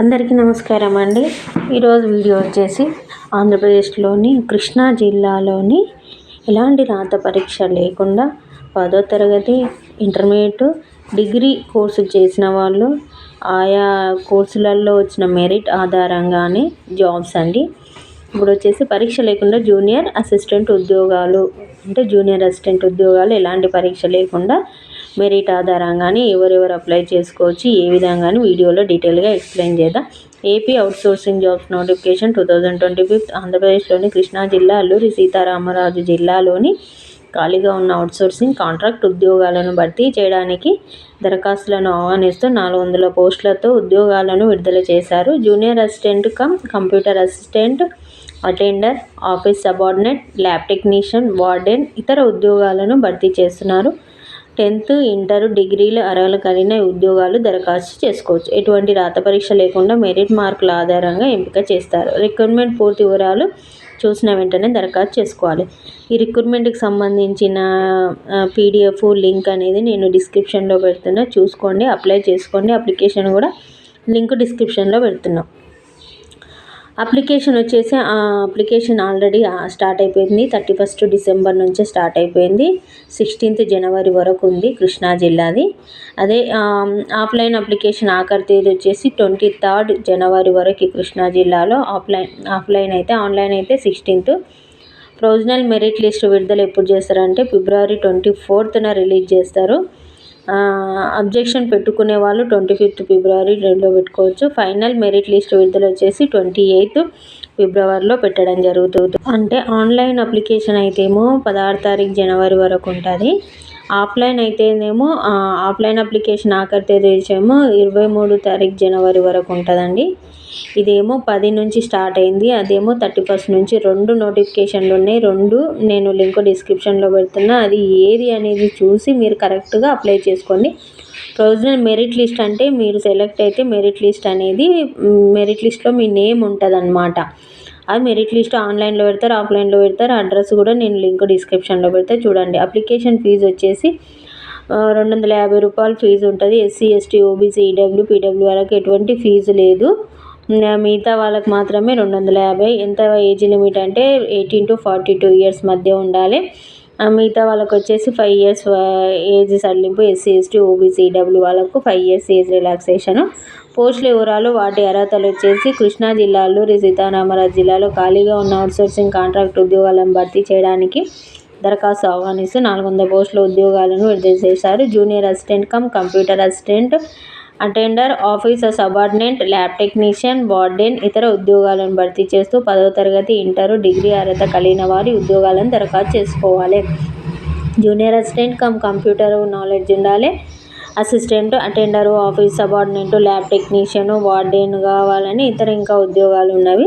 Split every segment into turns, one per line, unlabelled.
అందరికీ నమస్కారం అండి. ఈరోజు వీడియో వచ్చేసి ఆంధ్రప్రదేశ్లోని కృష్ణా జిల్లాలోని ఎలాంటి రాత పరీక్ష లేకుండా పదో తరగతి ఇంటర్మీడియట్ డిగ్రీ కోర్సు చేసిన వాళ్ళు ఆయా కోర్సులలో వచ్చిన మెరిట్ ఆధారంగానే జాబ్స్ అండి. ఇప్పుడు వచ్చేసి పరీక్ష లేకుండా జూనియర్ అసిస్టెంట్ ఉద్యోగాలు అంటే జూనియర్ అసిస్టెంట్ ఉద్యోగాలు ఎలాంటి పరీక్ష లేకుండా మెరిట్ ఆధారంగానే ఎవరెవరు అప్లై చేసుకోవచ్చు ఏ విధంగా వీడియోలో డీటెయిల్గా ఎక్స్ప్లెయిన్ చేద్దాం. AP outsourcing jobs notification two thousand twenty fifth ఆంధ్రప్రదేశ్లోని కృష్ణా జిల్లా అల్లూరి సీతారామరాజు జిల్లాలోని ఖాళీగా ఉన్న అవుట్సోర్సింగ్ కాంట్రాక్ట్ ఉద్యోగాలను భర్తీ చేయడానికి దరఖాస్తులను ఆహ్వానిస్తూ నాలుగు వందల పోస్టులతో ఉద్యోగాలను విడుదల చేశారు. Junior assistant cum computer assistant attender office subordinate lab technician warden ఇతర ఉద్యోగాలను భర్తీ చేస్తున్నారు. టెన్త్ ఇంటర్ డిగ్రీలు అర్హులు కలిగిన ఉద్యోగాలు దరఖాస్తు చేసుకోవచ్చు. ఎటువంటి రాత పరీక్ష లేకుండా మెరిట్ మార్కుల ఆధారంగా ఎంపిక చేస్తారు. రిక్రూట్మెంట్ పూర్తి వివరాలు చూసిన వెంటనే దరఖాస్తు చేసుకోవాలి. ఈ రిక్రూట్మెంట్కి సంబంధించిన పీడిఎఫ్ లింక్ అనేది నేను డిస్క్రిప్షన్లో పెడుతున్నా. చూసుకోండి అప్లై చేసుకోండి. అప్లికేషన్ కూడా లింక్ డిస్క్రిప్షన్లో పెడుతున్నాం. అప్లికేషన్ వచ్చేసి అప్లికేషన్ ఆల్రెడీ స్టార్ట్ అయిపోయింది. థర్టీ ఫస్ట్ డిసెంబర్ నుంచే స్టార్ట్ అయిపోయింది. సిక్స్టీన్త్ జనవరి వరకు ఉంది కృష్ణా జిల్లాది. అదే ఆఫ్లైన్ అప్లికేషన్ ఆఖరి తేదీ వచ్చేసి ట్వంటీ థర్డ్ జనవరి వరకు కృష్ణా జిల్లాలో ఆఫ్లైన్ ఆఫ్లైన్ అయితే ఆన్లైన్ అయితే సిక్స్టీన్త్. ప్రొవిజనల్ మెరిట్ లిస్ట్ విడుదల ఎప్పుడు చేస్తారంటే ఫిబ్రవరి ట్వంటీ ఫోర్త్న రిలీజ్ చేస్తారు. అబ్జెక్షన్ పెట్టుకునే వాళ్ళు ట్వంటీ ఫిఫ్త్ ఫిబ్రవరి రెండులో పెట్టుకోవచ్చు. ఫైనల్ మెరిట్ లిస్ట్ విడుదల వచ్చేసి ట్వంటీ ఎయిత్ ఫిబ్రవరిలో పెట్టడం జరుగుతుంది. అంటే ఆన్లైన్ అప్లికేషన్ అయితేమో పదహారు తారీఖు జనవరి వరకు ఉంటుంది. ఆఫ్లైన్ అయితేనేమో ఆఫ్లైన్ అప్లికేషన్ ఆఖరి తేదీ ఇరవై మూడు తారీఖు జనవరి వరకు ఉంటుందండి. ఇదేమో పది నుంచి స్టార్ట్ అయింది. అదేమో థర్టీ ఫస్ట్ నుంచి రెండు నోటిఫికేషన్లు ఉన్నాయి. రెండు నేను లింక్ డిస్క్రిప్షన్లో పెడుతున్నా. అది ఏది అనేది చూసి మీరు కరెక్ట్గా అప్లై చేసుకోండి. ప్రొవిజనల్ మెరిట్ లిస్ట్ అంటే మీరు సెలెక్ట్ అయితే మెరిట్ లిస్ట్ అనేది మెరిట్ లిస్ట్లో మీ నేమ్ ఉంటుంది అన్నమాట అది మెరిట్ లిస్ట్ ఆన్లైన్లో పెడతారు ఆఫ్లైన్లో పెడతారు. అడ్రస్ కూడా నేను లింక్ డిస్క్రిప్షన్లో పెడతా. చూడండి అప్లికేషన్ ఫీజు వచ్చేసి రెండు వందల యాభై రూపాయలు ఫీజు ఉంటుంది. SC ST OBC EW PW వాళ్ళకి ఎటువంటి ఫీజు లేదు. మిగతా వాళ్ళకి మాత్రమే రెండు వందల యాభై. ఎంత ఏజ్ లిమిట్ అంటే eighteen to forty two years మధ్య ఉండాలి. మిగతా వాళ్ళకి వచ్చేసి ఫైవ్ ఇయర్స్ ఏజ్ సడలింపు ఎస్సీ ఎస్టీ ఓబీసీ ఈడబ్ల్యూ వాళ్ళకు ఫైవ్ ఇయర్స్ ఏజ్ రిలాక్సేషను పోస్టుల వివరాలు వాటి అర్హతలు వచ్చేసి కృష్ణా జిల్లాలో సీతారామరాజు జిల్లాలో ఖాళీగా ఉన్న అవుట్సోర్సింగ్ కాంట్రాక్ట్ ఉద్యోగాలను భర్తీ చేయడానికి దరఖాస్తు ఆహ్వానిస్తూ నాలుగు వందల పోస్టుల ఉద్యోగాలను విడుదల చేశారు. Junior assistant cum computer assistant attender officer subordinate lab technician warden ఇతర ఉద్యోగాలను భర్తీ చేస్తూ పదవ తరగతి ఇంటర్ డిగ్రీ అర్హత కలిగిన వారి ఉద్యోగాలను దరఖాస్తు చేసుకోవాలి. Junior assistant cum computer knowledge ఉండాలి. Assistant attender office subordinate lab technician warden కావాలని ఇతర ఇంకా ఉద్యోగాలు ఉన్నవి.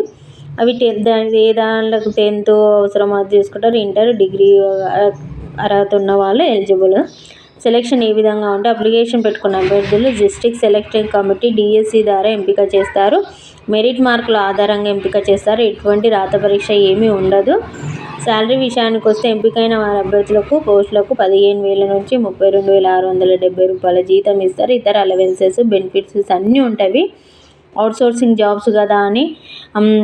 అవి టెన్త్ ఏ దాంట్లోకి టెన్త్ అవసరం అది తీసుకుంటారు ఇంటర్ డిగ్రీ అర్హత ఉన్న వాళ్ళు ఎలిజిబుల్. సెలెక్షన్ ఏ విధంగా ఉంటే అప్లికేషన్ పెట్టుకున్న అభ్యర్థులు డిస్ట్రిక్ట్ సెలెక్షన్ కమిటీ డిఎస్సి ద్వారా ఎంపిక చేస్తారు. మెరిట్ మార్కుల ఆధారంగా ఎంపిక చేస్తారు. ఎటువంటి రాత పరీక్ష ఏమీ ఉండదు. శాలరీ విషయానికి వస్తే ఎంపికైన వారి అభ్యర్థులకు పోస్టులకు పదిహేను వేల నుంచి ముప్పై రెండు వేల ఆరు వందల డెబ్బై రూపాయల జీతం ఇస్తారు. ఇతర అలవెన్సెస్ బెనిఫిట్స్ అన్నీ ఉంటాయి. అవుట్సోర్సింగ్ జాబ్స్ కదా అని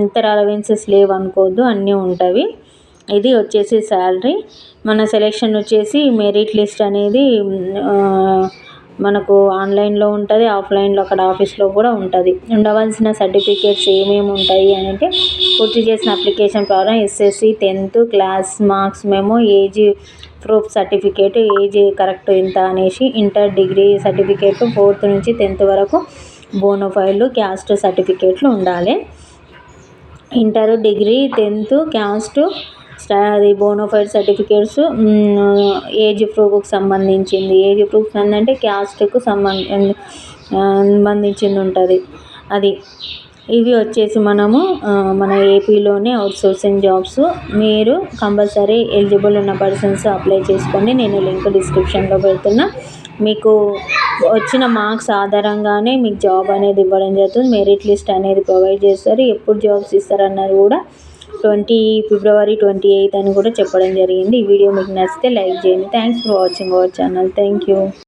ఇతర అలవెన్సెస్ లేవు అనుకోవద్దు అన్నీ ఉంటాయి. ఇది వచ్చేసి శాలరీ మన సెలెక్షన్ వచ్చేసి మెరిట్ లిస్ట్ అనేది మనకు ఆన్లైన్లో ఉంటుంది ఆఫ్లైన్లో అక్కడ ఆఫీస్లో కూడా ఉంటుంది. ఉండవలసిన సర్టిఫికేట్స్ ఏమేమి ఉంటాయి అని అంటే పూర్తి చేసిన అప్లికేషన్ ప్రకారం ఎస్ఎస్సి టెన్త్ క్లాస్ మార్క్స్ మేము age proof certificate age correct ఇంత అనేసి ఇంటర్ డిగ్రీ సర్టిఫికేట్ ఫోర్త్ నుంచి టెన్త్ వరకు బోనోఫైల్ క్యాస్ట్ సర్టిఫికేట్లు ఉండాలి. ఇంటర్ డిగ్రీ టెన్త్ క్యాస్ట్ అది బోనోఫైడ్ సర్టిఫికేట్స్ ఏజ్ ప్రూఫ్కి సంబంధించింది. ఏజ్ ప్రూఫ్ ఏంటంటే క్యాస్ట్కు సంబంధ సంబంధించింది ఉంటుంది. అది. ఇవి వచ్చేసి మనము మన ఏపీలోనే అవుట్సోర్సింగ్ జాబ్స్ మీరు కంపల్సరీ ఎలిజిబుల్ ఉన్న పర్సన్స్ అప్లై చేసుకోండి. నేను లింక్ డిస్క్రిప్షన్లో పెడుతున్నా. మీకు వచ్చిన మార్క్స్ ఆధారంగానే మీకు జాబ్ అనేది ఇవ్వడం జరుగుతుంది. మెరిట్ లిస్ట్ అనేది ప్రొవైడ్ చేస్తారు. ఎప్పుడు జాబ్స్ ఇస్తారన్నది కూడా ట్వంటీ ఫిబ్రవరి ట్వంటీ ఎయిత్ అని కూడా చెప్పడం జరిగింది. ఈ వీడియో మీకు నచ్చితే లైక్ చేయండి. Thanks for watching our channel thank you